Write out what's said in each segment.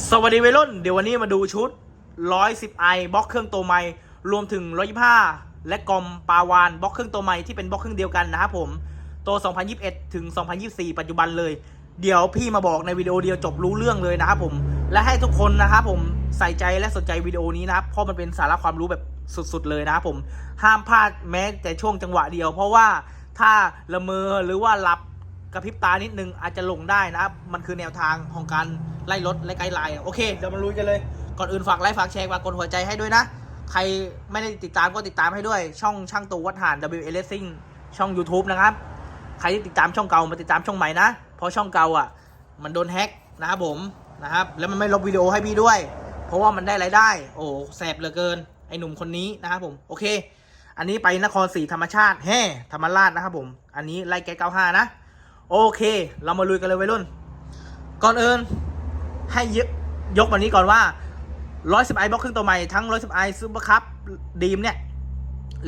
สวัสดีวัยรุ่น เดี๋ยววันนี้มาดูชุด 110i บล็อกเครื่องตัวใหม่ รวมถึง 125 และกลมปาวานบล็อกเครื่องตัวใหม่ที่เป็นบล็อกเครื่องเดียวกันนะครับผม ตัว 2021 ถึง 2024 ปัจจุบันเลย เดี๋ยวพี่มาบอกในวิดีโอเดียวจบรู้เรื่องเลยนะครับผม และให้ทุกคนนะครับผมใส่ใจและสนใจวิดีโอนี้นะครับ เพราะมันเป็นสาระความรู้แบบสุดๆเลยนะครับผม ห้ามพลาดแม้แต่ช่วงจังหวะเดียว เพราะว่าถ้าละเมอหรือว่าหลับ กระพริบตานิดนึงอาจจะหลงได้นะครับมันคือแนวทางของการไล่รถและไกด์ไลน์โอเคเดี๋ยวมาลุยกันเลย ก่อนอื่นฝากไลค์ฝากแชร์ฝากกดหัวใจให้ด้วยนะ ใครไม่ได้ติดตามก็ติดตามให้ด้วย ช่องช่างตูวัดหาน W L Racing ช่อง YouTube นะครับ ใครที่ติดตามช่องเก่ามาติดตามช่องใหม่นะ เพราะช่องเก่าอะ มันโดนแฮ็กนะครับผมนะครับแล้วมันไม่ลบวิดีโอให้พี่ด้วย เพราะว่ามันได้รายได้ โอ้แสบเหลือเกินไอ้หนุ่มคนนี้นะครับผมโอเค อันนี้ไปนครศรีธรรมชาติแฮ่ธรรมราชนะครับผม อันนี้ไล่แกเก้าห้านะ โอเค เรามาลุยกันเลยวัยรุ่น ก่อนอื่นให้ยกยกวันนี้ก่อนว่า110ไอบล็อกครึ่งตัวใหม่ทั้ง110ไอซูเปอร์คัพดีมเนี่ย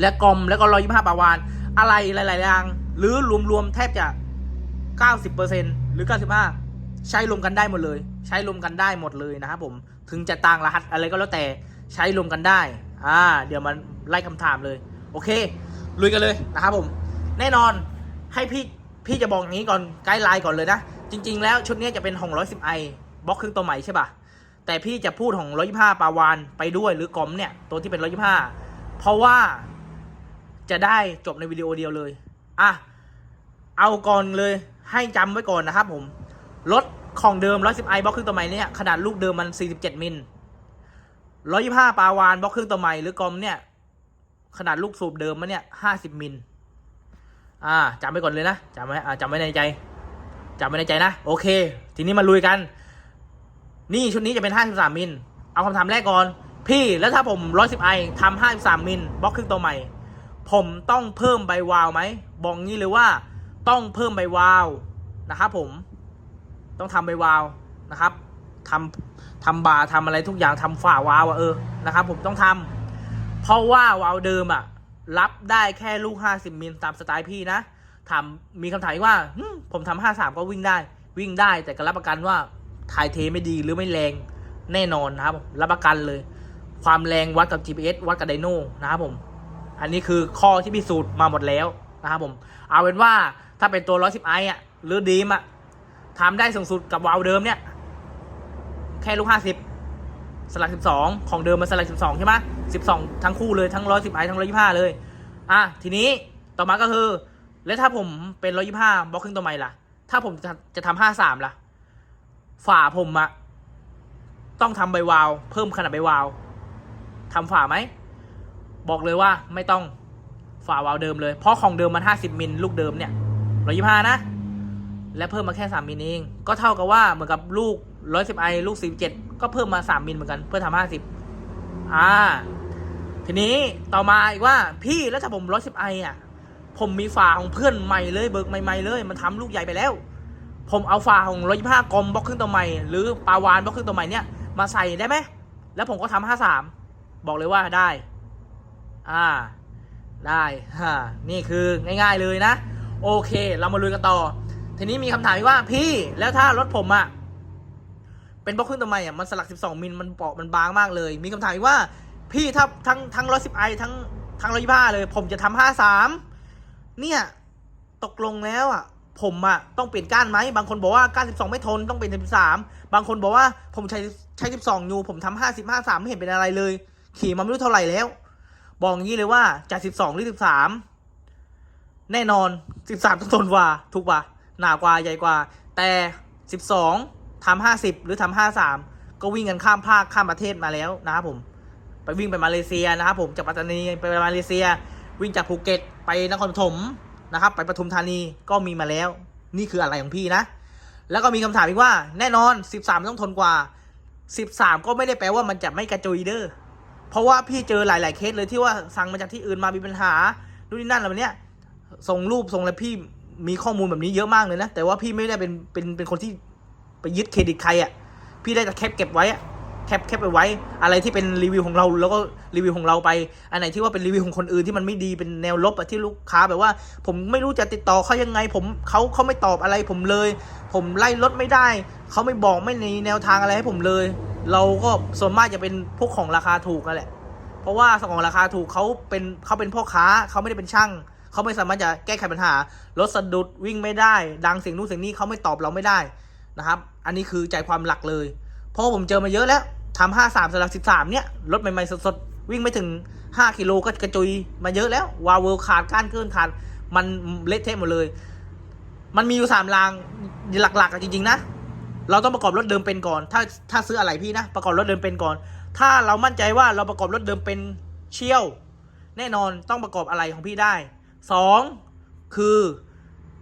และกลมแล้วก็125ปาวาน อะไรหลายๆอย่างหรือรวมๆแทบจะ 90%หรือ 95 ใช้รวมกันได้หมดเลย ใช้รวมกันได้หมดเลยนะครับผมถึงจะต่างรหัสอะไรก็แล้วแต่ใช้รวมกันได้อ่าเดี๋ยวมันไล่คำถามเลย โอเคลุยกันเลยนะครับผม แน่นอนให้พี่ พี่จะบอกอย่างนี้ก่อนไกด์ไลน์ก่อนเลยนะ จริง ๆ แล้วชุดนี้จะเป็นของ 110i บล็อกครึ่งตัวใหม่ใช่ป่ะแต่พี่จะพูดของ125ปาวานไปด้วยหรือกลมเนี่ย ตัวที่เป็น125เพราะว่าจะได้จบในวิดีโอเดียวเลย อะ เอาก่อนเลยให้จำไว้ก่อนนะครับผม รถของเดิม 110i บล็อกครึ่งตัวใหม่เนี่ยขนาดลูกเดิมมัน47มิล125ปาวานบล็อกครึ่งตัวใหม่หรือกลมเนี่ยขนาดลูกสูบเดิมมันเนี่ย50มิล อ่าจำไว้ก่อนเลยนะจำไว้อ่าจำไว้ในใจจำไว้ในใจนะ โอเค ทีนี้มาลุยกัน นี่ชุดนี้จะเป็น 53 มิล เอาคำถามแรกก่อน พี่แล้วถ้าผม 110i ทำ53 มิลบล็อกครึ่งตัวใหม่ ผมต้องเพิ่มใบวาล์วไหมบอกงี้เลยว่าต้องเพิ่มใบวาล์วนะครับผม ต้องทำใบวาล์วนะครับทำทำบาร์ทำอะไรทุกอย่างทำฝ่าวาล์วอะเออนะครับผมต้องทำเพราะว่าวาล์วเดิมอะ รับได้แค่ลูก 50 มิลตามสไตล์พี่นะถามมีคำถามว่าผมทำ53 ก็วิ่งได้ วิ่งได้แต่ก็รับประกันว่าถ่ายเทไม่ดีหรือไม่แรงแน่นอนนะครับรับประกันเลย ความแรงวัดกับ GPS วัดกับไดโน่นะครับผม อันนี้คือข้อที่พิสูจน์มาหมดแล้วนะครับผม เอาเป็นว่าถ้าเป็นตัว 110i อะหรือดีมอะทำได้สูงสุดกับวาล์วเดิมเนี่ย แค่ลูก 50 สลัก 12 ของเดิมมันสลัก 12 ใช่ไหม12 ทั้งคู่เลยทั้ง 110i ทั้ง 125 เลย อะ ทีนี้ต่อมาก็คือ แล้วถ้าผมเป็น 125บล็อกครึ่งตัวใหม่ล่ะ ถ้าผมจะจะทำ53 ล่ะ ฝ่าผมอะต้องทำใบวาว เพิ่มขนาดใบวาวทำฝ่าไหม บอกเลยว่าไม่ต้องฝ่าวาวเดิมเลย เพราะของเดิมมัน 50 มิลลูกเดิมเนี่ย125 นะ และเพิ่มมาแค่ 3 มิลเอง ก็เท่ากับว่าเหมือนกับลูก 110i ลูก47ก็เพิ่มมา3มิลเหมือนกัน เพื่อทำ50อ่า ทีนี้ต่อมาอีกว่าพี่แล้วถ้าผม 110i อะ ผมมีฝาของเพื่อนใหม่เลยเบิกใหม่ๆเลย มันทำลูกใหญ่ไปแล้ว ผมเอาฝาของ125กลมบล็อกครึ่งตัวใหม่หรือปาวานบล็อกครึ่งตัวใหม่เนี่ยมาใส่ได้ไหมแล้วผมก็ทำ53บอกเลยว่าได้ อ่า ได้ฮ่านี่คือง่าย ๆเลยนะ โอเค เรามาลุยกันต่อ ทีนี้มีคำถามว่าพี่แล้วถ้ารถผมอะ เป็นบล็อกครึ่งตัวใหม่ะมันสลัก 12 มิลมันเปราะมันบางมากเลย มีคำถามอีกว่า พี่ถ้าทั้งทั้ง 110i ทั้งทั้ง125เลย ผมจะทำ53 เนี่ย ตกลงแล้วอะ ผมอะต้องเปลี่ยนก้านไหม บางคนบอกว่าก้าน 12 ไม่ทนต้องเปลี่ยน13 บางคนบอกว่าผมใช้ใช้ 12ยูผมทำ50 53 ไม่เห็นเป็นอะไรเลย ขี่มาไม่รู้เท่าไหร่แล้ว บอกอย่างนี้เลยว่าจาก 12 หรือ 13 แน่นอน 13ต้องทนกว่าถูกป่ะหนากว่าใหญ่กว่า แต่ 12 ทำ50หรือทำ53ก็วิ่งกันข้ามภาคข้ามประเทศมาแล้วนะครับผมไปวิ่งไปมาเลเซียนะครับผมจากปัตตานีไปมาเลเซีย วิ่งจากภูเก็ตไปนครปฐมนะครับ ไปปทุมธานีก็มีมาแล้ว นี่คืออะไรของพี่นะ แล้วก็มีคำถามอีกว่าแน่นอน 13 ต้องทนกว่า 13 ก็ไม่ได้แปลว่ามันจะไม่กระจุยเด้อเพราะว่าพี่เจอหลาย ๆ เคสเลยที่ว่าสั่งมาจากที่อื่นมามีปัญหานู่นนี่นั่นอะไรเนี้ยส่งรูปส่งอะไรพี่มีข้อมูลแบบนี้เยอะมากเลยนะแต่ว่าพี่ไม่ได้เป็นเป็นเป็นคนที่ ไปยึดเครดิตใครอะ่ะ พี่ได้แต่แคปเก็บไว้อะแคปแคปไปไว้ อะไรที่เป็นรีวิวของเราแล้วก็รีวิวของเราไป อันไหนที่ว่าเป็นรีวิวของคนอื่นที่มันไม่ดีเป็นแนวลบอะที่ลูกค้าแบบว่า ผมไม่รู้จะติดต่อเขายังไง ผมเขาเขาไม่ตอบอะไรผมเลย ผมไล่ลดไม่ได้ เขาไม่บอกไม่ในแนวทางอะไรให้ผมเลย เราก็ส่วนมากจะเป็นพวกของราคาถูกนั่นแหละ เพราะว่าสของราคาถูกเขาเป็นเขาเป็นพ่อค้าเขาไม่ได้เป็นช่างเขาไม่สามารถจะแก้ไขปัญหารถสะดุดวิ่งไม่ได้ ดังเสียงนู้นเสียงนี้เขาไม่ตอบเราไม่ได้ นะครับ อันนี้คือใจความหลักเลย เพราะผมเจอมาเยอะแล้วทำห้าสามสลักสิบสามเนี่ยรถใหม่ๆสดๆ วิ่งไม่ถึงห้ากิโลก็กระจุยมาเยอะแล้ว วาวเวลขาดก้านเคลื่อนขาดมันเละเทะหมดเลย มันมีอยู่สามรางหลักๆอะจริงๆนะ เราต้องประกอบรถเดิมเป็นก่อน ถ้าถ้าซื้ออะไรพี่นะ ประกอบรถเดิมเป็นก่อน ถ้าเรามั่นใจว่าเราประกอบรถเดิมเป็นเชี่ยว แน่นอนต้องประกอบอะไรของพี่ได้สองคือ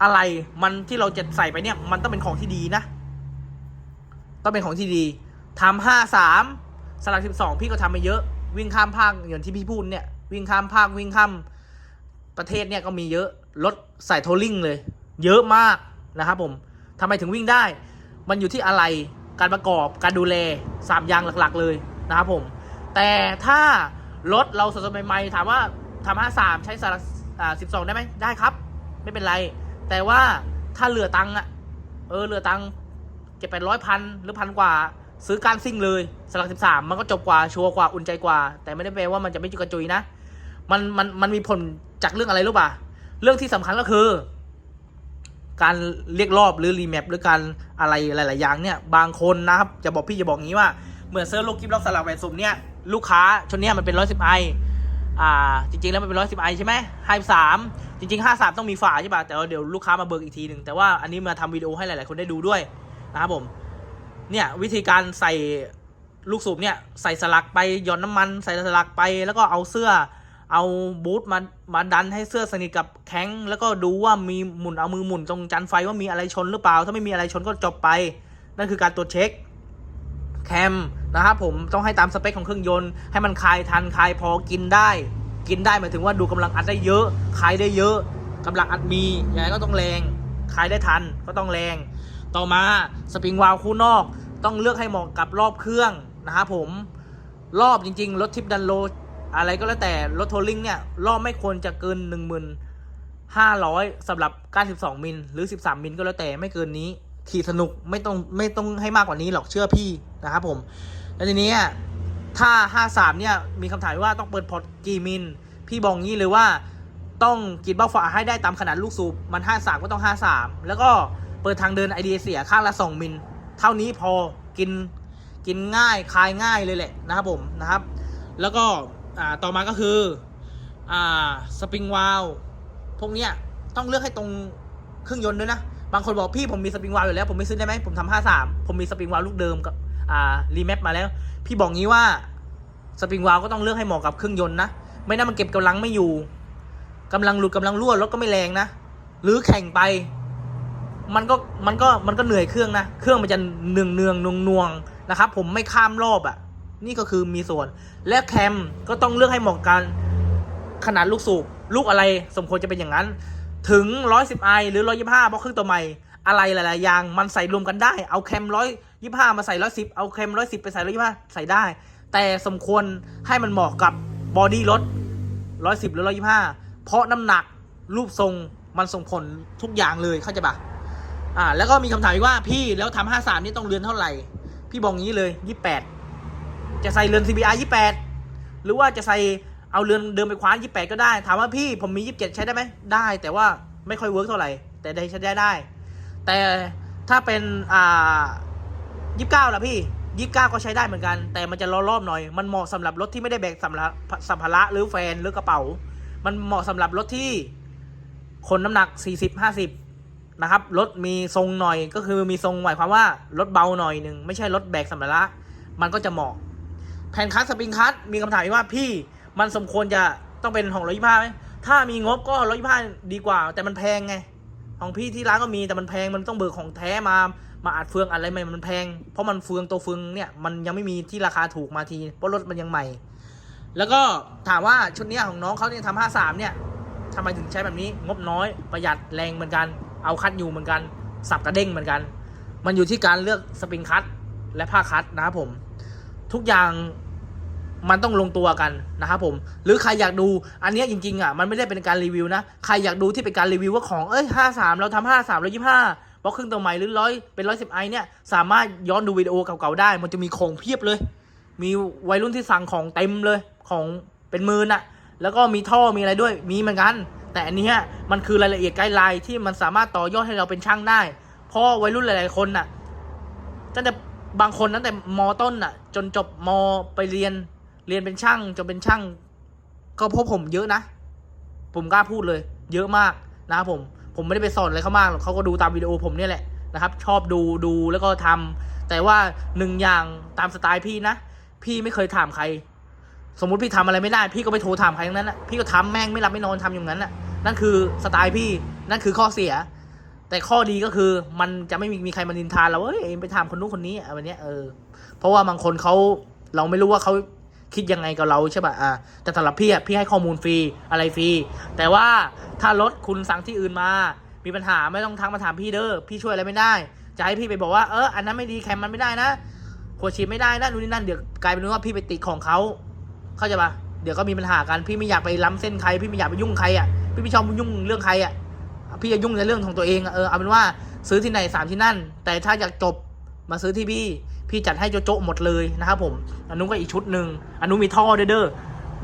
อะไรมันที่เราจะใส่ไปเนี่ยมันต้องเป็นของที่ดีนะ ต้องเป็นของที่ดีทำห้าสามสลักสิบสองพี่ก็ทำมาเยอะ วิ่งข้ามภาคอย่างที่พี่พูดเนี่ย วิ่งข้ามภาควิ่งข้ามประเทศเนี่ยก็มีเยอะรถใส่โทลลิงเลย เยอะมากนะครับผมทำไมถึงวิ่งได้ มันอยู่ที่อะไรการประกอบการดูแลสามอย่างหลักๆ เลยนะครับผม แต่ถ้ารถเราสดๆใหม่ๆถามว่าทำห้าสามใช้สลักอ่าสิบสองได้ไหมได้ครับ ไม่เป็นไร แต่ว่าถ้าเหลือตังค์อะเออเหลือตังค์ จ็ดแปดร้อยพันหรือพันกว่า ซื้อการซิ่งเลยสลักสิบสามมันก็จบกว่าชัวร์กว่าอุ่นใจกว่า แต่ไม่ได้แปลว่ามันจะไม่จุกระจุยนะ มันมันมันมีผลจากเรื่องอะไรรู้ป่ะเรื่องที่สำคัญก็คือ การเรียกรอบหรือรีแมปหรือการอะไรหลาย ๆ อย่างเนี่ย บางคนนะครับจะบอกพี่จะบอกงี้ว่าเหมือนเซิร์ฟโลกิฟล็อกสลักแหวนสุ่มเนี่ยลูกค้าชนเนี้ยมันเป็นร้อยสิบไออ่า จริง ๆ แล้วมันเป็นร้อยสิบไอใช่ไหมไฮสามจริงๆห้าสามต้องมีฝาใช่ป่ะแต่ว่าเดี๋ยวลูกค้ามาเบิกอีกทีหนึ่งแต่ว่าอันนี้มาทำวิดีโอให้หลาย ๆ คนได้ดูด้วย นะครับผม เนี่ยวิธีการใส่ลูกสูบเนี่ยใส่สลักไปหย่อนน้ำมัน ใส่สลักไปแล้วก็เอาเสื้อเอาบูทมามาดันให้เสื้อสนิทกับแข้งแล้วก็ดูว่ามีหมุนเอามือหมุนตรงจันไฟว่ามีอะไรชนหรือเปล่า ถ้าไม่มีอะไรชนก็จบไป นั่นคือการตรวจเช็คแคมนะครับผมต้องให้ตามสเปคของเครื่องยนต์ให้มันคลายทันคลายพอกินได้ กินได้หมายถึงว่าดูกำลังอัดได้เยอะคลายได้เยอะกำลังอัดมีอยังไงก็ต้องแรงคลายได้ทันก็ต้องแรง ต่อมาสปริงวาล์วคู่นอก ต้องเลือกให้เหมาะกับรอบเครื่องนะครับผมรอบจริง ๆ รถทิปดันโล อะไรก็แล้วแต่รถโทลลิงเนี่ย รอบไม่ควรจะเกิน 1,500สำหรับ 92 มิลหรือ 13 มิลก็แล้วแต่ไม่เกินนี้ ขี่สนุกไม่ต้องไม่ต้องให้มากกว่านี้หรอกเชื่อพี่นะครับผมแล้วทีนี้ถ้า 53 เนี่ย มีคำถามว่าต้องเปิดพอร์ตกี่มิล พี่บอกงี้เลยว่าต้องกินเบ้าฝาให้ได้ตามขนาดลูกสูบมัน 53 ก็ต้อง 53 แล้วก็ เปิดทางเดินไอเดียเสียข้างละ2มิล เท่านี้พอกินกินง่ายคลายง่ายเลยแหละนะครับผมนะครับ แล้วก็ต่อมาก็คืออ่าสปริงวาลพวกเนี้ยต้องเลือกให้ตรงเครื่องยนต์ด้วยนะ บางคนบอกพี่ผมมีสปริงวาลอยู่แล้ว ผมไม่ซื้อได้ไหมผมทำห้าสามผมมีสปริงวาลลูกเดิมกับอ่ารีแมปมาแล้ว พี่บอกงี้ว่าสปริงวาลก็ต้องเลือกให้เหมาะกับเครื่องยนต์นะ ไม่นั้นมันเก็บกำลังไม่อยู่กำลังหลุดกำลังรั่วรถก็ไม่แรงนะ หรือแข่งไป มันก็มันก็มันก็เหนื่อยเครื่องนะ เครื่องมันจะเนืองเนืองนวงนวงนะครับ ผมไม่ข้ามรอบอะ่ะ นี่ก็คือมีส่วน และแคมก็ต้องเลือกให้เหมาะกันขนาดลูกสูบลูกอะไรสมควรจะเป็นอย่างนั้น ถึง 110i หรือ 125บล็อกเครื่องตัวใหม่ อะไรหลาย ๆ อย่างมันใส่รวมกันได้ เอาแคม125 มาใส่ 110 เอาแคม110 ไปใส่ 125 ใส่ได้ แต่สมควรให้มันเหมาะกับบอดี้รถ 110 หรือ 125 เพราะน้ำหนักรูปทรงมันส่งผลทุกอย่างเลยเข้าใจปะ อ่า แล้วก็มีคำถามอีกว่าพี่แล้วทำ53นี่ต้องเรือนเท่าไหร่ พี่บอกงี้เลย28จะใส่เรือน CBR 28หรือว่าจะใส่เอาเรือนเดิมไปคว้าน28ก็ได้ ถามว่าพี่ผมมี27ใช้ได้ไหมได้ แต่ว่าไม่ค่อยเวิร์กเท่าไหร่ แต่ได้ใช้ได้ได้ แต่ถ้าเป็นอ่า29ล่ะพี่29ก็ใช้ได้เหมือนกัน แต่มันจะรอรอบหน่อย มันเหมาะสำหรับรถที่ไม่ได้แบกสัมภาระสัมภาระหรือแฟนหรือกระเป๋า มันเหมาะสำหรับรถที่คนน้ำหนัก40 50 นะครับรถมีทรงหน่อยก็คือมีทรงหมายความว่ารถเบาหน่อยหนึ่งไม่ใช่รถแบกสัมภาระมันก็จะเหมาะ แผ่นคัสสปริงคัสมีคำถามว่าพี่มันสมควรจะต้องเป็นของร้อยยี่ห้าไหมถ้ามีงบก็ร้อยยี่ห้าดีกว่า แต่มันแพงไง ของพี่ที่ร้านก็มีแต่มันแพงมันต้องเบิกของแท้มามาอัดเฟืองอะไรใหม่มันแพง เพราะมันเฟืองตัวเฟืองเนี่ยมันยังไม่มีที่ราคาถูกมาทีเพราะรถมันยังใหม่ แล้วก็ถามว่าชุดนี้ของน้องเขาเนี่ยทำห้าสามเนี่ยทำไมถึงใช้แบบนี้งบน้อยประหยัดแรงเหมือนกัน เอาคัดอยู่เหมือนกัน สับกระเด้งเหมือนกัน มันอยู่ที่การเลือกสปริงคัตและผ้าคัตนะครับผม ทุกอย่างมันต้องลงตัวกันนะครับผม หรือใครอยากดูอันนี้จริงๆอะมันไม่ได้เป็นการรีวิวนะ ใครอยากดูที่เป็นการรีวิวว่าของเอ้ยห้าสามเราทำห้าสามร้อยยี่ห้าบล็อกครึ่งตัวใหม่หรือร้อยเป็นร้อยสิบไอเนี่ยสามารถย้อนดูวิดีโอเก่าๆได้ มันจะมีของเพียบเลย มีวัยรุ่นที่สั่งของเต็มเลยของเป็นหมือน่ะแล้วก็มีท่อมีอะไรด้วยมีเหมือนกัน แต่อันนี้มันคือรายละเอียดไกด์ไลน์ที่มันสามารถต่อยอดให้เราเป็นช่างได้ เพราะวัยรุ่นหลาย ๆ คนน่ะตั้งแต่บางคนตั้งแต่มต้นน่ะ จนจบมไปเรียนเรียนเป็นช่างจนเป็นช่าง ก็พบผมเยอะนะ ผมกล้าพูดเลย เยอะมากนะครับผมผมไม่ได้ไปสอนอะไรเขามากหรอกเขาก็ดูตามวิดีโอผมเนี่ยแหละนะครับ ชอบดูดูแล้วก็ทำแต่ว่าหนึ่งอย่างตามสไตล์พี่นะ พี่ไม่เคยถามใคร สมมุติพี่ทำอะไรไม่ได้ พี่ก็ไม่โทรถามใครทั้งนั้นนะพี่ก็ทำแม่งไม่รับไม่นอนทำอย่างนั้นน่ะนั่นคือสไตล์พี่นั่นคือข้อเสีย แต่ข้อดีก็คือมันจะไม่มีมีใครมานินทานเราเอ้ยเองไปถามคนนู้นคนนี้อะไรเนี้ยเออเพราะว่าบางคนเขาเราไม่รู้ว่าเขาคิดยังไงกับเราใช่ป่ะอ่าแต่สำหรับพี่อะพี่ให้ข้อมูลฟรีอะไรฟรี แต่ว่าถ้ารถคุณสั่งที่อื่นมา มีปัญหาไม่ต้องทักมาถามพี่เด้อพี่ช่วยอะไรไม่ได้จะให้พี่ไปบอกว่าเอออันนั้นไม่ดีแคมมันไม่ได้นะขวดฉีดไม่ได้นะนู่นนี่นั่นเดี๋ยวกลายเป็นว่าพี่ไปติดของเขา เข้าใจปะเดี๋ยวก็มีปัญหากันพี่ไม่อยากไปล้ำเส้นใครพี่ไม่อยากไปยุ่งใครอะพี่ไม่ชอบยุ่งเรื่องใครอะพี่จะยุ่งในเรื่องของตัวเองเออเอาเป็นว่าซื้อที่ไหนสามที่นั่น แต่ถ้าอยากจบมาซื้อที่พี่พี่จัดให้โจ๊ะหมดเลยนะครับผมอันนู้นก็อีกชุดหนึ่งอันนู้นมีท่อด้วยเด้อ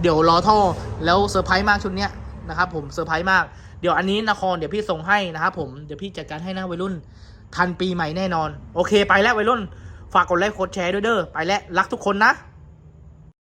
เดี๋ยวรอท่อแล้วเซอร์ไพรส์มากชุดเนี้ยนะครับผมเซอร์ไพรส์มากเดี๋ยวอันนี้นครเดี๋ยวพี่ส่งให้นะครับผมเดี๋ยวพี่จัดการให้นะวัยรุ่น ทันปีใหม่แน่นอน โอเค ไปแล้ววัยรุ่น ฝากกดไลค์กดแชร์ด้วยเด้อไปแล้วรักทุกคนนะ